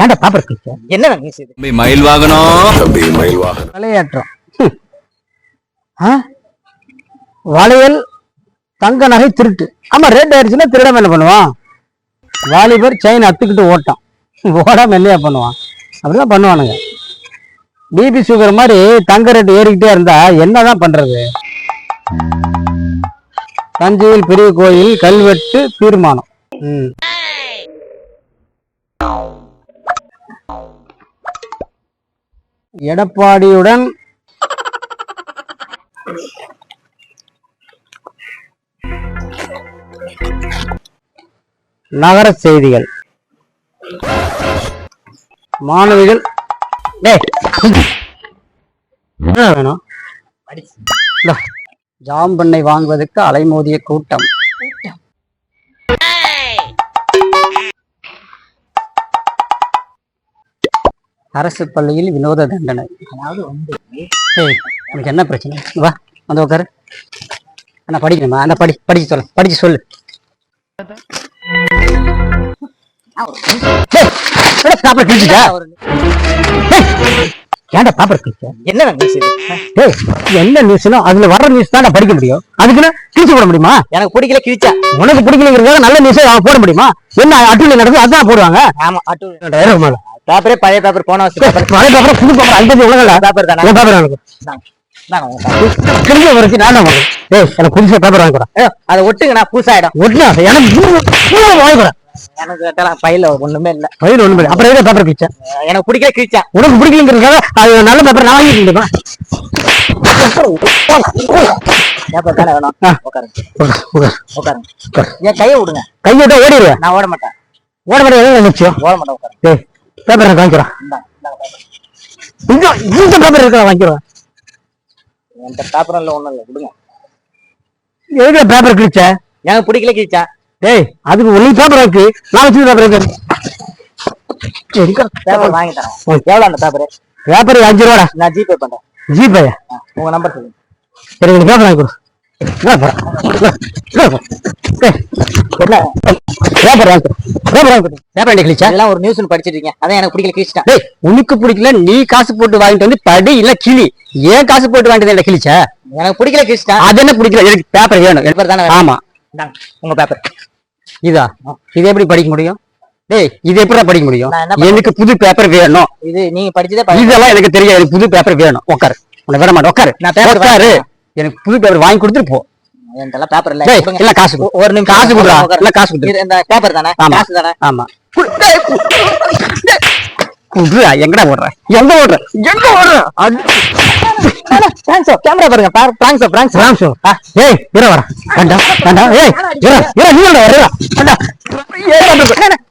ஏன்டா பேப்பர் என்ன மயில் வாகனம். தம்பி மயில் வாகனம்? வளையல் தங்க நகை திருட்டு. ஆமா ரேட் ஆயிடுச்சுன்னா திருடாம என்ன பண்ணுவான். வாலிபர் செயின் அத்துக்கிட்டு ஓட்டான். ஓடாம என்னையா பண்ணுவான். அப்படிதான் பண்ணுவானுங்க. பிபி சுகர் மாதிரி தங்க ரேட்டு ஏறிக்கிட்டே இருந்தா என்னதான் பண்றது? தஞ்சையில் பெரிய கோயில் கல்வெட்டு தீர்மானம். எடப்பாடியுடன் நகர செய்திகள். மாணவிகள் வேணும்? ஜாம்பண்ணை வாங்குவதற்கு அலைமோதிய கூட்டம். அரசு பள்ளியில் வினோத தண்டனை. அதாவது வந்து உனக்கு என்ன பிரச்சனை? வா வந்து உட்காரு அண்ணா படிக்கணுமா? அண்ணா படி படிச்சு சொல்ல படிச்சு சொல்லு. டேய், ஏன்டா பேப்பர் கிழிச்ச என்ன நியூஸ் டேய் என்ன நியூஸ்னா அதுல வர்ற நியூஸ் தான் படிக்க முடியும். அதுக்குன்னு கிழிச்சு போட முடியுமா? எனக்கு பிடிக்கல கிழிச்சா. உனக்கு பிடிக்கலங்கிறதுக்காக நல்ல நியூஸ் அவன் போட முடியுமா? என்ன அட்டுல நடக்குது அதான் போடுவாங்க? ஆமா அட்டு ரெண்டாயிரம் மேல பேப்பரே பழைய பேப்பர் போன வருஷம் பேப்பர் பழைய பேப்பர் புது பேப்பர் அஞ்சு உலகல பேப்பர் தானே? பேப்பர் எனக்கு. கிழிஞ்ச வரைக்கும் நான் வாங்க டேய் எனக்கு புதுசா பேப்பர் வாங்கி ஏ, அதை ஒட்டுங்க நான் பூசாயிடும் ஒட்டுனா எனக்கு வாங்கிக்கிறேன் எனக்கு கேட்டாலும் பையில ஒண்ணுமே இல்ல. பயிர் ஒண்ணு அப்புறம் எதுக்கு பேப்பர் கிழிச்ச? எனக்கு பிடிக்கல கிழிச்சா. உனக்கு பிடிக்கலங்கிறதுக்காக அது நல்ல பேப்பர் நான் வாங்கி முடியுமா பேப்பர் தானே வேணும்? ஆ. உட்காருங்க. உட்காருங்க. என் கையை விடுங்க. கையோட ஓடிடுவேன். நான் ஓட மாட்டேன். ஓட மாட்டேன் நிச்சயம் ஓட மாட்டேன் உட்காருங்க. பேப்பர் வாங்கிக்கிறேன். இந்த பேப்பர் இருக்கா வாங்கிக்கிறேன். என்கிட்ட பேப்பரும் இல்ல ஒண்ணும் இல்ல. விடுங்க. எதுக்கு பேப்பர் கிழிச்ச? எனக்கு பிடிக்கல கிழிச்சா. டேய் அதுக்கு ஒன்லி பேப்பர் இருக்கு. நான் வச்சு பேப்பர் இருக்கு? பேப்பர் வாங்கி தரேன். எவ்வளவு அந்த பேப்பர் பேப்பர் அஞ்சு ரூபாடா? நான் ஜிபே பண்றேன். ஜிபே உங்க நம்பர் சொல்லுங்க. சரி எனக்கு பேப்பர் வாங்கி கொடு. பேப்பர் பேப்பர் வாங்கி பேப்பர் வாங்கி பேப்பர் என்ன கிழிச்சா? இதெல்லாம் ஒரு நியூஸ் படிச்சிட்டு அதான் எனக்கு பிடிக்கல கிழிச்சிட்டேன் டேய் உனக்கு பிடிக்கல நீ காசு போட்டு வாங்கிட்டு வந்து படி இல்ல கிளி. ஏன் காசு போட்டு வாங்கிட்டு வந்து கிழிச்ச? எனக்கு பிடிக்கல கிழிச்சிட்டேன் அது என்ன பிடிக்கல? எனக்கு பேப்பர் வேணும். பேப்பர் தானே. ஆமா. உங்க பேப்பர் இதா? இது எப்படி படிக்க முடியும்? டேய் இது எப்படி படிக்க முடியும்? எனக்கு புது பேப்பர் வேணும். இது நீங்க படிச்சதே இதெல்லாம் எனக்கு தெரியாது. எனக்கு புது பேப்பர் வேணும். உட்காரு உன்னை விட மாட்டேன். உட்காரு நான் உட்காரு எனக்கு புது பேப்பர் வாங்கி கொடுத்துட்டு போ. பேப்பர் இல்ல. இல்ல காசு. ஒரு நிமிஷம். காசு உட்காரு. இல்ல காசு கொடு இது இந்த பேப்பர் தானே. காசு தானே? ஆமா. குடுறா எங்கடா ஓடுற? எங்க ஓடுற? எங்க ஓடுற? கேமரா பாருங்க. தேங்க்ஸ் தேங்க்ஸ் ராம்சோ ஏய் இர வர கண்டா கண்டா. ஏய் இர இர நீ வர வர கண்டா.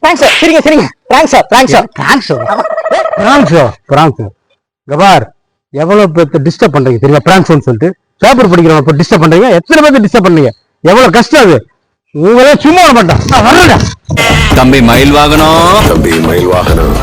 தேங்க்ஸ் சரிங்க சரிங்க. பிராங்க்ஸோ பிராங்க்ஸோ பிராங்க்ஸோ கபார் எவ்வளவு பேர்த்த டிஸ்டர்ப் பண்றீங்க தெரியுமா? பிராங்க்ஸோன்னு சொல்லிட்டு. பேப்பர் படிக்கிறவங்க இப்போ டிஸ்டர்ப் பண்றீங்க? எத்தனை பேர்த்த டிஸ்டர்ப் பண்ணீங்க எவ்வளவு கஷ்டம் அது? உங்களே சும்மா நான் வர்றேன் தம்பி மயில் வாகனம். தம்பி மயில் வாகனம்.